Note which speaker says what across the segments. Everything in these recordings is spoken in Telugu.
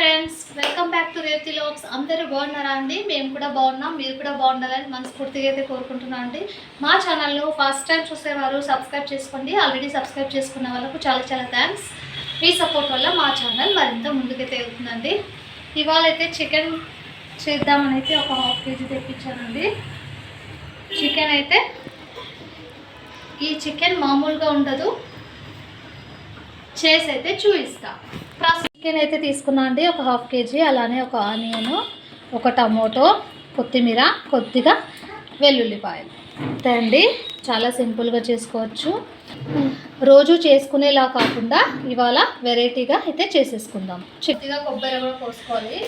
Speaker 1: Friends welcome back to Revathi vlogs అందరూ బాగున్నారా అండి? మేము కూడా బాగున్నాం మీరు కూడా బాగుండాలని మనస్ఫూర్తిగా అయితే కోరుకుంటున్నాం అండి. మా ఛానల్ను ఫస్ట్ టైం చూసేవారు సబ్స్క్రైబ్ చేసుకోండి. ఆల్రెడీ సబ్స్క్రైబ్ చేసుకున్న వాళ్ళకు చాలా చాలా థ్యాంక్స్ మీ సపోర్ట్ వల్ల మా ఛానల్ మరింత ముందుకైతే వెళ్తుందండి. ఇవాళ అయితే చికెన్ చేద్దామని అయితే ఒక హాఫ్ కేజీ తెప్పించానండి. చికెన్ అయితే ఈ చికెన్ మామూలుగా ఉండదు. చేసి అయితే చూపిస్తా. చికెన్ అయితే తీసుకున్నా అండి. ఒక హాఫ్ కేజీ అలానే ఒక ఆనియన్ ఒక టమోటో కొత్తిమీర కొద్దిగా వెల్లుల్లిపాయలు. అంతే అండి. చాలా సింపుల్గా చేసుకోవచ్చు. రోజు చేసుకునేలా కాకుండా ఇవాళ వెరైటీగా అయితే చేసేసుకుందాం. చిట్టిగా కొబ్బరి కూడా కోసుకోవాలి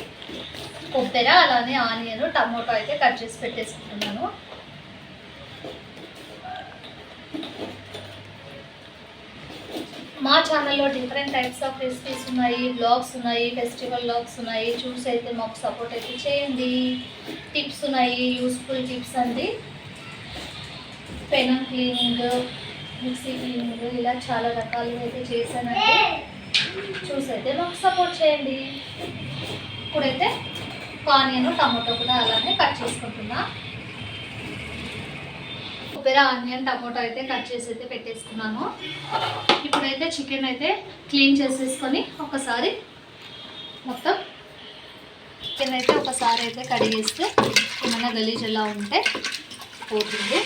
Speaker 1: కొబ్బరి అలానే ఆనియన్ టమోటో అయితే కట్ చేసి పెట్టేసుకుంటున్నాను. మా ఛానల్లో డిఫరెంట్ టైప్స్ ఆఫ్ రెసిపీస్ ఉన్నాయి బ్లాగ్స్ ఉన్నాయి ఫెస్టివల్ బ్లాగ్స్ ఉన్నాయి. చూసి అయితే మాకు సపోర్ట్ అయితే చేయండి. టిప్స్ ఉన్నాయి యూస్ఫుల్ టిప్స్ అండి. పెనం క్లీనింగ్ మిక్సీ క్లీనింగ్ ఇలా చాలా రకాలుగా అయితే చేశానండి. చూసి అయితే మాకు సపోర్ట్ చేయండి. ఇప్పుడైతే ఆనియన్ టమాటో కూడా అలానే కట్ చేసుకుంటున్నా. కొబ్బరి ఆనియన్ టమాటో అయితే కట్ చేసి అయితే పెట్టేసుకున్నాను. ఇప్పుడైతే చికెన్ అయితే క్లీన్ చేసేసుకొని ఒకసారి మొత్తం చికెన్ అయితే ఒకసారి అయితే కడిగేస్తే ఏమైనా గలీజ్ ఎలా ఉంటే పోతుంది.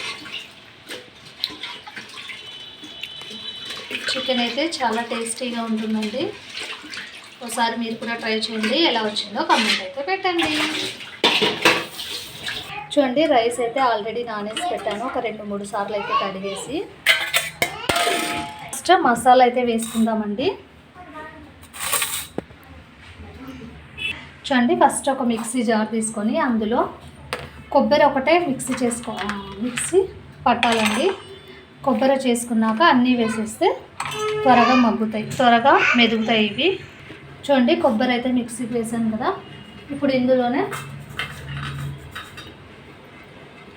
Speaker 1: చికెన్ అయితే చాలా టేస్టీగా ఉంటుందండి. ఒకసారి మీరు కూడా ట్రై చేయండి. ఎలా వచ్చిందో కామెంట్ అయితే పెట్టండి. చూడండి రైస్ అయితే ఆల్రెడీ నానేసి పెట్టాను. ఒక రెండు మూడు సార్లు అయితే కడిగేసి. ఫస్ట్ మసాలా అయితే వేసుకుందామండి. చూడండి ఫస్ట్ ఒక మిక్సీ జార్ తీసుకొని అందులో కొబ్బరి ఒకటే మిక్సీ చేసుకో మిక్సీ పట్టాలండి. కొబ్బరి చేసుకున్నాక అన్నీ వేసేస్తే త్వరగా మగ్గుతాయి. త్వరగా మెదుగుతాయి ఇవి. చూడండి కొబ్బరి అయితే మిక్సీకి వేసాను కదా. ఇప్పుడు ఇందులోనే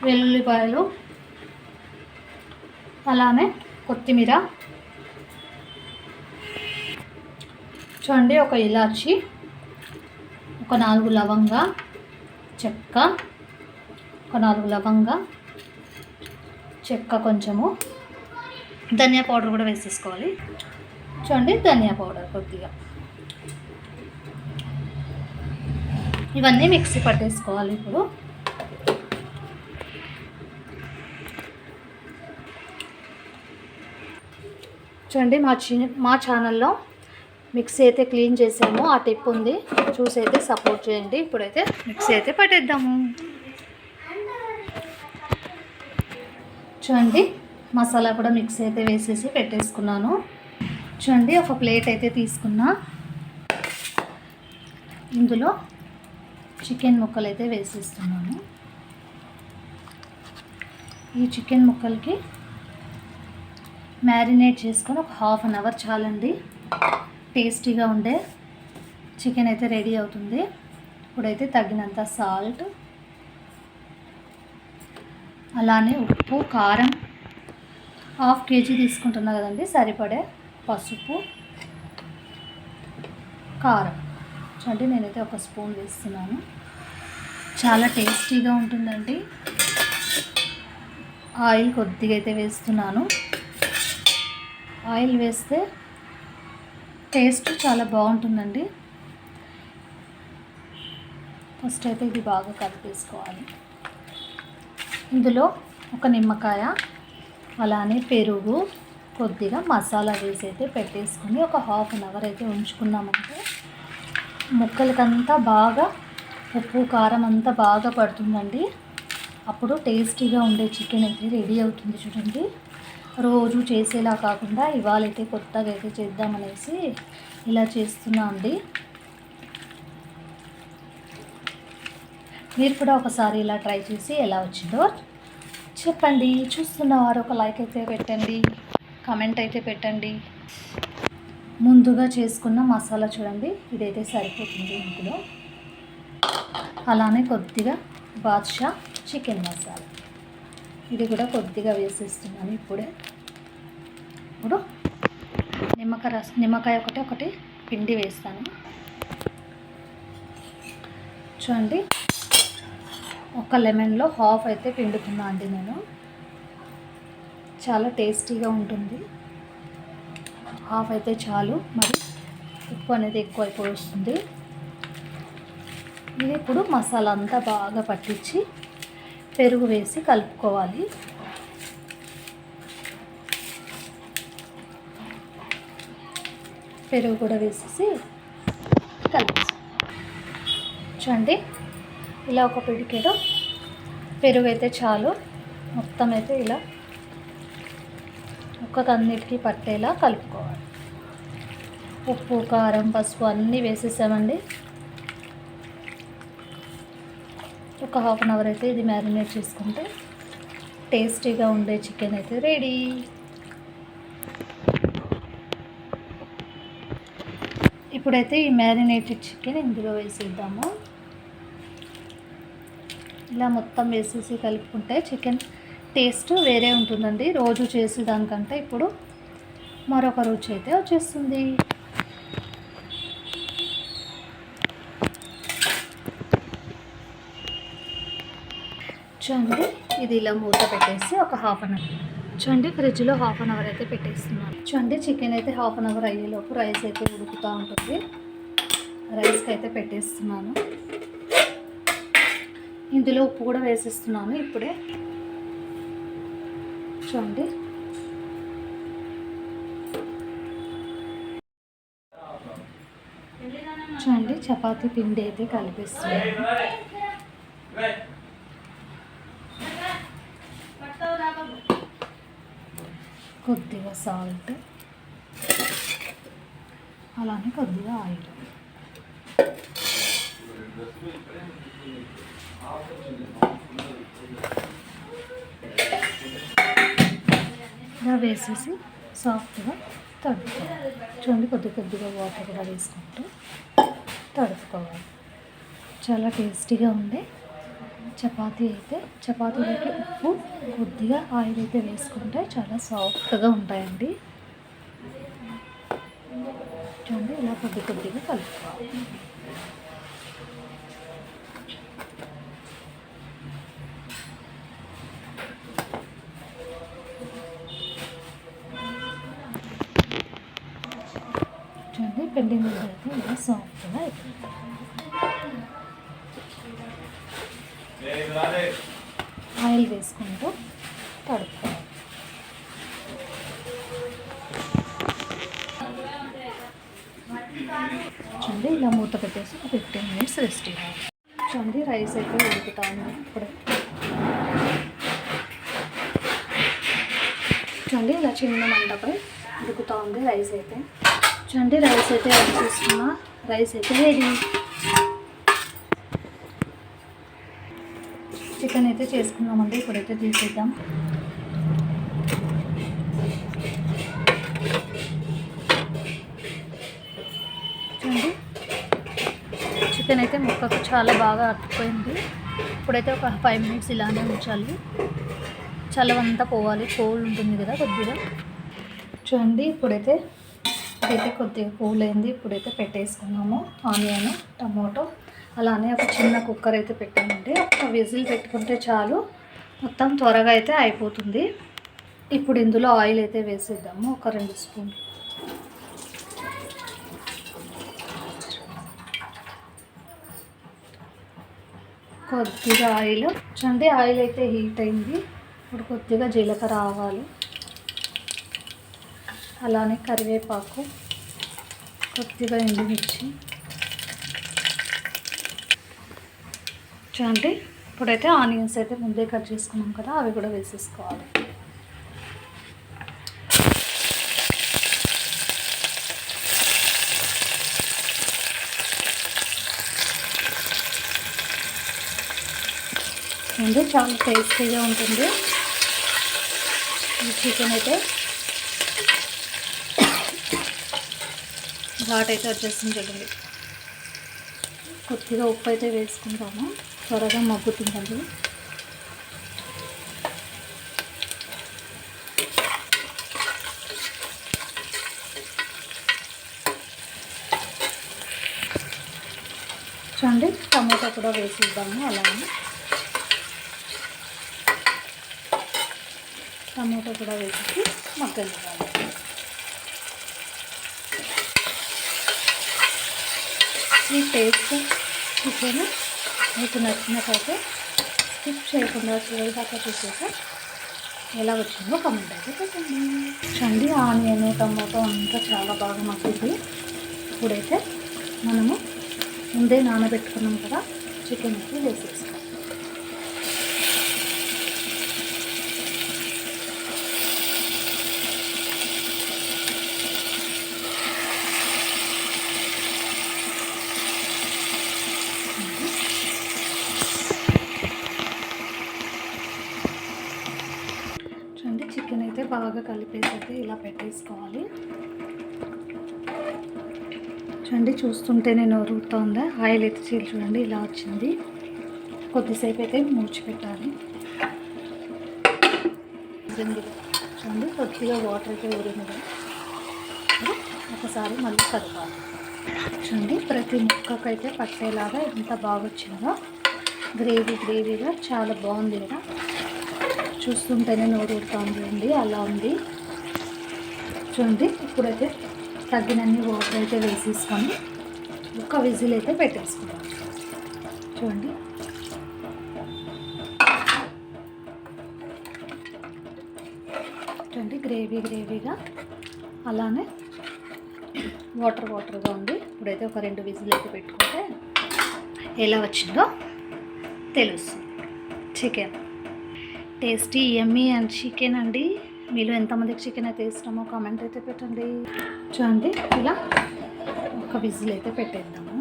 Speaker 1: వెల్లుల్లిపాయలు అలానే కొత్తిమీర చూడండి ఒక ఇలాచి ఒక నాలుగు లవంగ చెక్క ఒక నాలుగు లవంగ చెక్క కొంచెము ధనియా పౌడర్ కూడా వేసేసుకోవాలి. చూడండి ధనియా పౌడర్ కొద్దిగా. ఇవన్నీ మిక్సీ పట్టేసుకోవాలి ఇప్పుడు. చూడండి మా చి మా ఛానల్లో మిక్సీ అయితే క్లీన్ చేసాము. ఆ టిప్ ఉంది. చూసి అయితే సపోర్ట్ చేయండి. ఇప్పుడైతే మిక్సీ అయితే పట్టేద్దాము. చూడండి మసాలా కూడా మిక్సీ అయితే వేసేసి పెట్టేసుకున్నాను. చూడండి ఒక ప్లేట్ అయితే తీసుకున్నా. ఇందులో చికెన్ ముక్కలు అయితే వేసేస్తున్నాను. ఈ చికెన్ ముక్కలకి మ్యారినేట్ చేసుకొని ఒక హాఫ్ అన్ అవర్ చాలండి. టేస్టీగా ఉండే చికెన్ అయితే రెడీ అవుతుంది. ఇప్పుడైతే తగినంత సాల్ట్ అలానే ఉప్పు కారం హాఫ్ కేజీ తీసుకుంటున్నా కదండి సరిపడే పసుపు కారం. చూడండి నేనైతే ఒక స్పూన్ వేస్తున్నాను. చాలా టేస్టీగా ఉంటుందండి. ఆయిల్ కొద్దిగా అయితే వేస్తున్నాను. ఆయిల్ వేస్తే టేస్ట్ చాలా బాగుంటుందండి. ఫస్ట్ అయితే ఇది బాగా కలిపేసుకోవాలి. ఇందులో ఒక నిమ్మకాయ అలానే పెరుగు కొద్దిగా మసాలా వేసి అయితే పెట్టేసుకొని ఒక హాఫ్ అన్ అవర్ అయితే ఉంచుకున్నామంటే ముక్కలకంతా బాగా ఉప్పు కారం అంతా బాగా పడుతుందండి. అప్పుడు టేస్టీగా ఉండే చికెన్ అయితే రెడీ అవుతుంది చూడండి. రోజు చేసేలా కాకుండా ఇవాళ అయితే కొత్తగా అయితే చేద్దామనేసి ఇలా చేస్తున్నా అండి. మీరు కూడా ఒకసారి ఇలా ట్రై చేసి ఎలా వచ్చిందో చెప్పండి. చూస్తున్నవారు ఒక లైక్ అయితే పెట్టండి కామెంట్ అయితే పెట్టండి. ముందుగా చేసుకున్న మసాలా చూడండి ఇదైతే సరిపోతుంది ఇందులో. అలానే కొద్దిగా బాద్షా చికెన్ మసాలా. ఇది కూడా కొద్దిగా వేసేస్తున్నాను ఇప్పుడే. ఇప్పుడు నిమ్మకాయ రసం నిమ్మకాయ ఒకటి ఒకటి పిండి వేస్తాను. చూడండి ఒక లెమన్లో హాఫ్ అయితే పిండుకున్నా అండి నేను. చాలా టేస్టీగా ఉంటుంది. హాఫ్ అయితే చాలు మరి ఉప్పు అనేది ఎక్కువ అయిపోతుంది వస్తుంది ఇది ఇప్పుడు మసాలా అంతా బాగా పట్టించి పెరుగు వేసి కలుపుకోవాలి. పెరుగు కూడా వేసేసి కలిపి చూడండి ఇలా ఒక పిడికెడు. పెరుగు అయితే చాలు. మొత్తం అయితే ఇలా ఒక్కకన్నిటికీ పట్టేలా కలుపుకోవాలి. ఉప్పు కారం పసుపు అన్నీ వేసేసామండి. ఒక హాఫ్ అన్ అవర్ అయితే ఇది మ్యారినేట్ చేసుకుంటే టేస్టీగా ఉండే చికెన్ అయితే రెడీ. ఇప్పుడైతే ఈ మ్యారినేటెడ్ చికెన్ ఇందులో వేసేద్దాము. ఇలా మొత్తం వేసేసి కలుపుకుంటే చికెన్ టేస్ట్ వేరే ఉంటుందండి. రోజు చేసేదానికంటే ఇప్పుడు మరొక రుచి అయితే వచ్చేస్తుంది. చూడండి ఇది ఇలా మూత పెట్టేసి ఒక హాఫ్ అన్ అవర్. చూడండి ఫ్రిడ్జ్లో హాఫ్ అన్ అవర్ అయితే పెట్టేస్తున్నాను. చూడండి చికెన్ అయితే హాఫ్ అన్ అవర్ అయ్యేలోపు రైస్ అయితే ఉడుకుతూ ఉంటుంది. రైస్కి అయితే పెట్టేస్తున్నాను. ఇందులో ఉప్పు కూడా వేసేస్తున్నాను ఇప్పుడే. చూడండి చూడండి చపాతీ పిండి అయితే కలిపిస్తున్నాను. కొద్దిగా సాల్ట్ అలానే కొద్దిగా ఆయిల్ ఇలా వేసేసి సాఫ్ట్గా తడుపుకోవాలి. చూడండి కొద్ది కొద్దిగా వాటర్ కూడా వేసుకుంటూ తడుపుకోవాలి. చాలా టేస్టీగా ఉండే చపాతీ అయితే చపాతీలోకి ఉప్పు కొద్దిగా ఆయిల్ అయితే వేసుకుంటే చాలా సాఫ్ట్గా ఉంటాయండి. చూడండి ఇలా కొద్ది కొద్దిగా కలుపుకోవాలి. చూడండి పెళ్ళి ముద్ద అయితే ఇలా సాఫ్ట్గా అయిపోయింది ఆయిల్ వేసుకుంటూ తడుపుకోవాలి. చూడండి ఇలా మూత పెట్టేసి ఒక ఫిఫ్టీన్ మినిట్స్ రెస్ట్ ఇవ్వాలి. చూడండి రైస్ అయితే ఉడుకుతా ఉంది ఇప్పుడే. చూడండి ఇలా చిన్న మంటపై ఉడుకుతా ఉంది రైస్ అయితే. చూడండి రైస్ అయితే యాడ్ చేసుకున్నా రైస్ అయితే రెడీ చికెన్ అయితే చేసుకున్నామండి ఇప్పుడైతే తీసేద్దాం. చూడండి. చికెన్ అయితే ముక్కకు చాలా బాగా అట్టుకుపోయింది ఇప్పుడైతే ఒక ఫైవ్ మినిట్స్ ఇలానే ఉంచాలి. చల్లవంతా పోవాలి. కోల్డ్ ఉంటుంది కదా కొద్దిగా. చూడండి ఇప్పుడైతే ఇదైతే కొద్దిగా కూల్ అయింది. ఇప్పుడైతే పెట్టేసుకున్నాము. ఆనియన్ టమాటో అలానే ఒక చిన్న కుక్కర్ అయితే పెట్టామండి. ఒక విజిల్ పెట్టుకుంటే చాలు. మొత్తం త్వరగా అయితే అయిపోతుంది. ఇప్పుడు ఇందులో ఆయిల్ అయితే వేసేద్దాము. ఒక రెండు స్పూన్ కొద్దిగా ఆయిల్. చూడండి ఆయిల్ అయితే హీట్ అయింది. ఇప్పుడు కొద్దిగా జీలకర్ర ఆవాలు. అలానే కరివేపాకు. కొద్దిగా ఎండుమిర్చి. చూడండి ఇప్పుడైతే ఆనియన్స్ అయితే ముందే కట్ చేసుకున్నాం కదా అవి కూడా వేసేసుకోవాలి. అండి చాలా టేస్టీగా ఉంటుంది. ఈ చికెన్ అయితే ఘాట్ అయితే వచ్చేస్తుంది. చూడండి కొద్దిగా ఉప్పు అయితే వేసుకుంటాము. త్వరగా మగ్గుతుందండి. చూడండి టమాటా కూడా వేసిద్దాము అలానే. టమాటా కూడా వేసి మగ్గనివ్వాలి. ఈ టేస్ట్ చికెన్ మీకు నచ్చినట్లయితే స్కిప్ చేయకుండా చివరి దాకా చూసాక ఎలా వచ్చిందో కమెంట్ అయితే పెట్టండి. చూడండి ఆనియన్ టమాటో అంతా చాలా బాగా మగ్గింది ఇప్పుడైతే మనము ముందే నానబెట్టుకున్నాం కదా చికెన్ అయితే వేసేసుకోవాలి చూడండి చికెన్ అయితే బాగా కలిపేసి అయితే ఇలా పెట్టేసుకోవాలి. చూడండి చూస్తుంటే నేను ఉరుగుతోందా ఆయిల్ అయితే చీలు చూడండి ఇలా వచ్చింది. కొద్దిసేపు అయితే మూచిపెట్టాలి ఉడికింది. చూడండి కొద్దిగా వాటర్ అయితే ఊరింది. ఒకసారి మళ్ళీ కలపాలి. చూడండి ప్రతి ముక్కకైతే పట్టేలాగా ఎంత బాగా వచ్చిందో గ్రేవీ గ్రేవీగా చాలా బాగుంది కదా. చూస్తుంటేనే నోరు ఊరుతోంది అండి అలా ఉంది. చూడండి ఇప్పుడైతే తగ్గినన్ని వాటర్ అయితే వేసేసుకొని ఒక విజిల్ అయితే పెట్టేసుకుంటాం చూడండి. చూడండి గ్రేవీ గ్రేవీగా అలానే వాటర్ వాటర్గా ఉంది. ఇప్పుడైతే ఒక రెండు విజిల్ అయితే పెట్టుకుంటే ఎలా వచ్చిందో తెలుస్తుంది. Chicken tasty yummy and chicken అండి. మీలో ఎంతమందికి చికెన్ అయితే ఇష్టమో కామెంట్ అయితే పెట్టండి. చూడండి ఇలా ఒక విజిల్ అయితే పెట్టేద్దాము.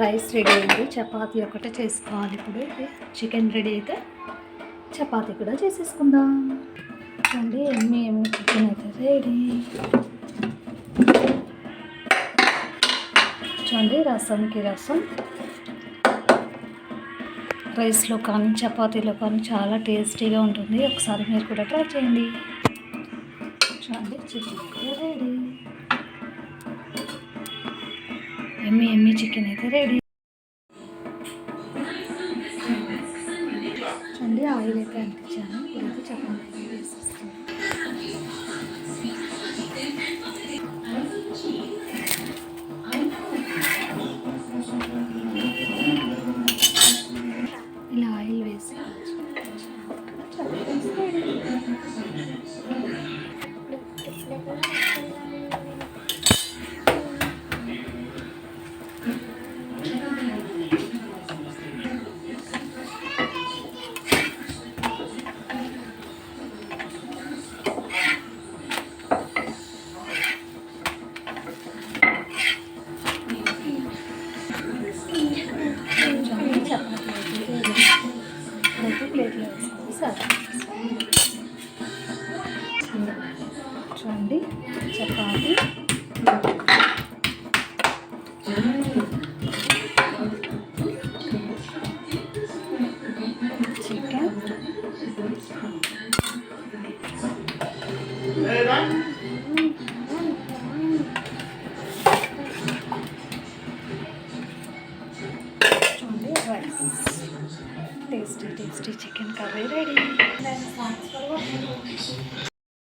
Speaker 1: రైస్ రెడీ అయింది. చపాతి ఒకటే చేసుకోవాలి ఇప్పుడు. చికెన్ రెడీ అయితే చపాతి కూడా చేసేసుకుందాం. చూడండి ఎమ్మి ఎమ్మి చికెన్ అయితే రెడీ. చూడండి రసంకి రసం. రైస్లో కానీ చపాతీలో కానీ చాలా టేస్టీగా ఉంటుంది. ఒకసారి మీరు కూడా ట్రై చేయండి. చూడండి chicken ready. Yummy yummy chicken అయితే రెడీ. చూడండి ఆయిల్ అయితే అంటించాను. ఇప్పుడైతే చపాతీ వేసేస్తాను.